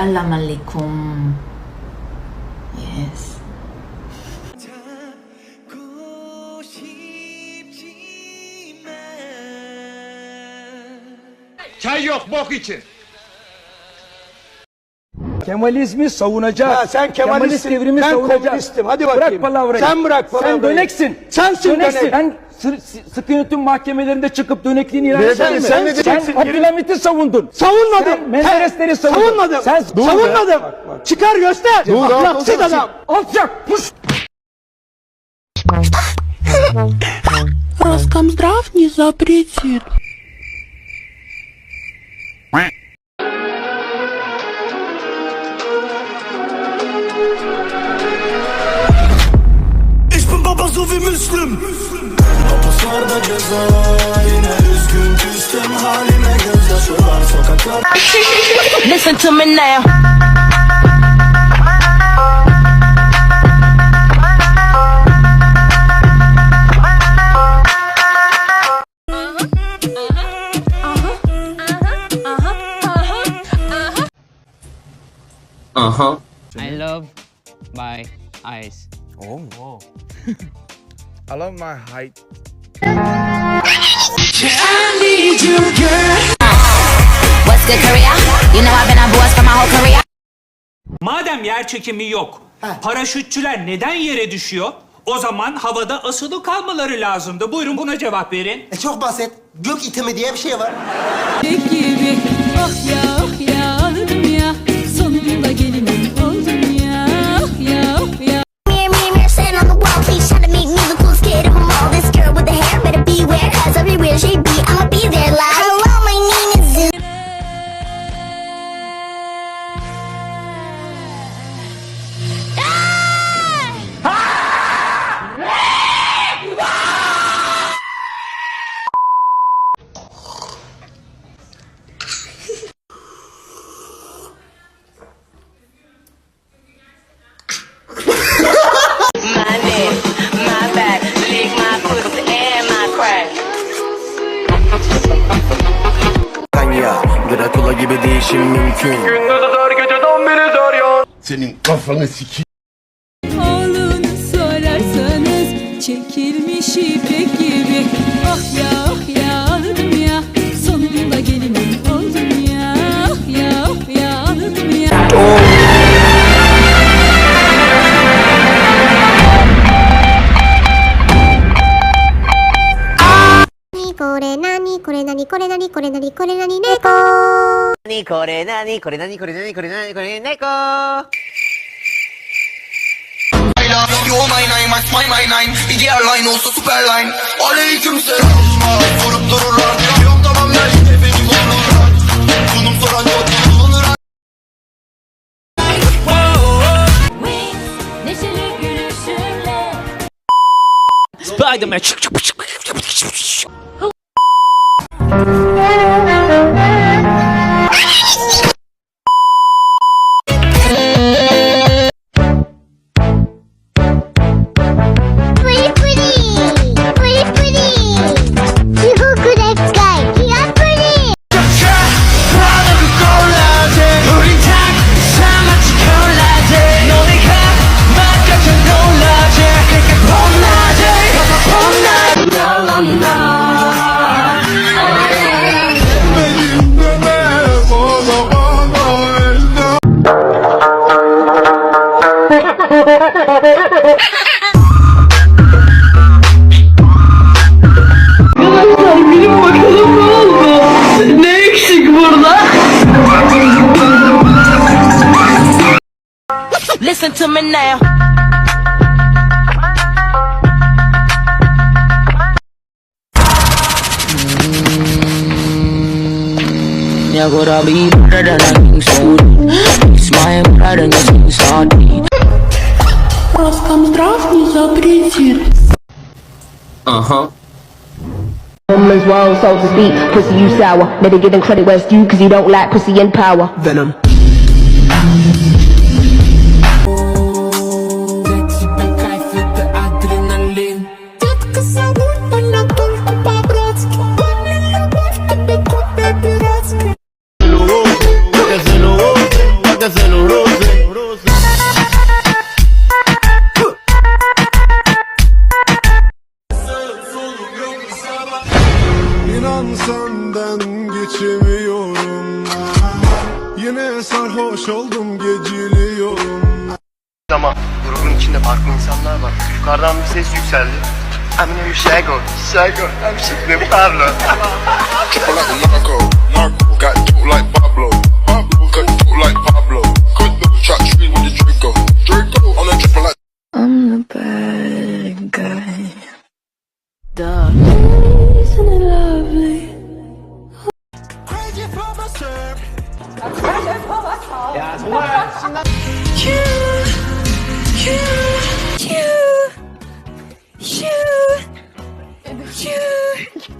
Salam alaikum. Yes. Çay yok bok için. Kemalizmi savunacak. Ha, sen Kemalistsin, devrimi ben savunacak. komünistim. Hadi bakayım. Bırak palavrayı. Sen bırak palavrayı. Sen döneksin. Sensin döneksin. dönek. Sı- sıkı yönetim mahkemelerinde çıkıp dönekliğini ilan Beyefendi, eder mi? sen ne diyeceksin? Sen Abdülhamit'i savundun. Savunmadım. Sen Menderesleri He, savundun. Savunmadım. Sen savunmadım. Çıkar göster. Ahlaksız adam. Alçak. Pus. Роскомздрав не запретит. Hapuslarda ceza Yine üzgün küstüm halime gözyaşı var sokaklar Listen to me now. Uh-huh. I love my eyes. Oh. I love my height. What's good, Korea? You know I've been on boards for my whole career. Madem yer çekimi yok, paraşütçüler neden yere düşüyor? O zaman havada asılı kalmaları lazımdı. Buyurun buna cevap verin. E çok basit Gök itimi diye bir şey var gibi ah ya Drakula gibi değişim mümkün. Senin kafanı siki Oğlunu sorarsanız çekilmiş ipek gibi. Ah ya ah nani kore nani kore nani kore nani kore nani neko. 何これ何これ何これ何これ何これ猫 Yo my nine max my my nine Diğer line olsa super line Aleyküm selam Sorup dururlar Yok tamam ben Hepini vururlar Sunum soran yok bulunur Neşeli gülüşümle Spiderman. Pretty Yeah. Listen to me now. Я гора би better than you sold It's my better than you started Роскомздрав не запретит. Homeless wild so to speak, pussy you sour. Better give them credit where it's due, cause you don't like pussy and power. Venom İnan senden geçemiyorum Yine sarhoş oldum geciliyorum Ama grubun içinde farklı insanlar var. Yukarıdan bir ses yükseldi. I'm new Shago, Shago, I'm Shago Pablo. Triple like Narco, Narco Got dope like Pablo, Pablo Cut dope like Pablo 야 정말 신나. 휴, 휴, 휴, 휴.